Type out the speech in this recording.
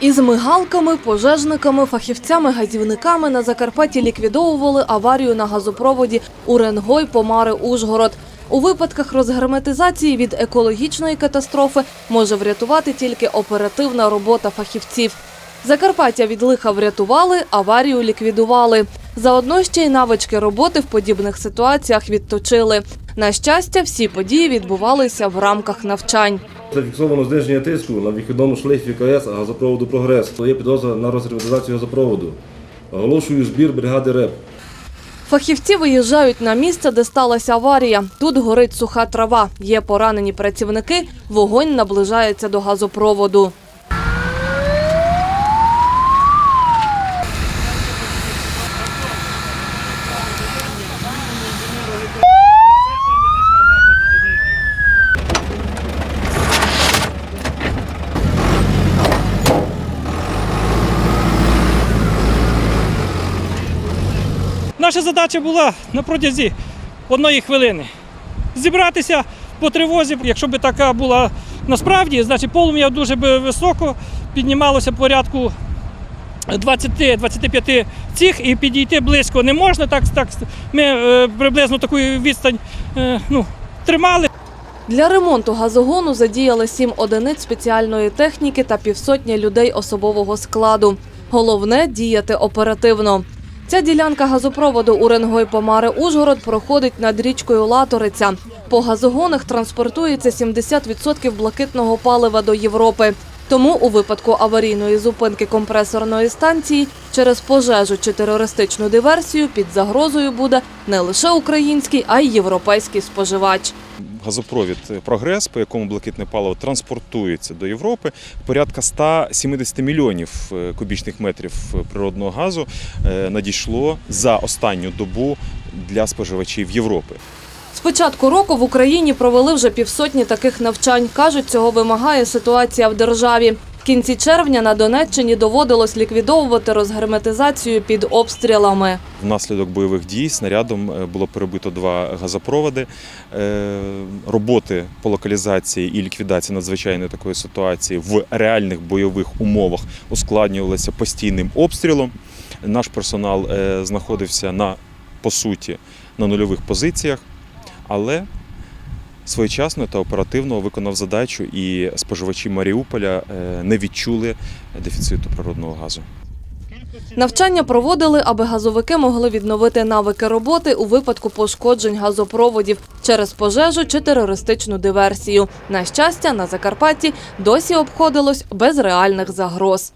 Із мигалками, пожежниками, фахівцями-газівниками на Закарпатті ліквідовували аварію на газопроводі Уренгой Помари Ужгород. У випадках розгерметизації від екологічної катастрофи може врятувати тільки оперативна робота фахівців. Закарпаття від лиха врятували, аварію ліквідували. Заодно ще й навички роботи в подібних ситуаціях відточили. На щастя, всі події відбувалися в рамках навчань. Зафіксовано зниження тиску на вихідному шлейфі КС газопроводу «Прогрес». Є підозра на розремонтизацію газопроводу. Оголошую збір бригади РЕП. Фахівці виїжджають на місце, де сталася аварія. Тут горить суха трава. Є поранені працівники. Вогонь наближається до газопроводу. Наша задача була на протязі одної хвилини зібратися по тривозі. Якщо б така була насправді, значить полум'я дуже би високо піднімалося порядку 20-25 цих і підійти близько не можна. Так, так ми е, приблизно таку відстань е, ну, тримали. Для ремонту газогону задіяли сім одиниць спеціальної техніки та півсотні людей особового складу. Головне діяти оперативно. Ця ділянка газопроводу Уренгой Помари Ужгород проходить над річкою Латориця. По газогонах транспортується 70% блакитного палива до Європи. Тому у випадку аварійної зупинки компресорної станції через пожежу чи терористичну диверсію під загрозою буде не лише український, а й європейський споживач. Газопровід Прогрес, по якому блакитне паливо транспортується до Європи, порядка 170 мільйонів е, кубічних метрів природного газу е, надійшло за останню добу для споживачів Європи. З початку року в Україні провели вже півсотні таких навчань. Кажуть, цього вимагає ситуація в державі. Кінці червня на Донеччині доводилось ліквідовувати розгерметизацію під обстрілами. Внаслідок бойових дій снарядом е, було перебито два газопроводи. Е, Роботи по локалізації і ліквідації надзвичайної такої ситуації в реальних бойових умовах ускладнювалися постійним обстрілом. Наш персонал е, знаходився на по суті на нульових позиціях, але своєчасно та оперативно виконав задачу, і споживачі Маріуполя е, не відчули дефіциту природного газу. Навчання проводили, аби газовики могли відновити навики роботи у випадку пошкоджень газопроводів через пожежу чи терористичну диверсію. На щастя, на Закарпатті досі обходилось без реальних загроз.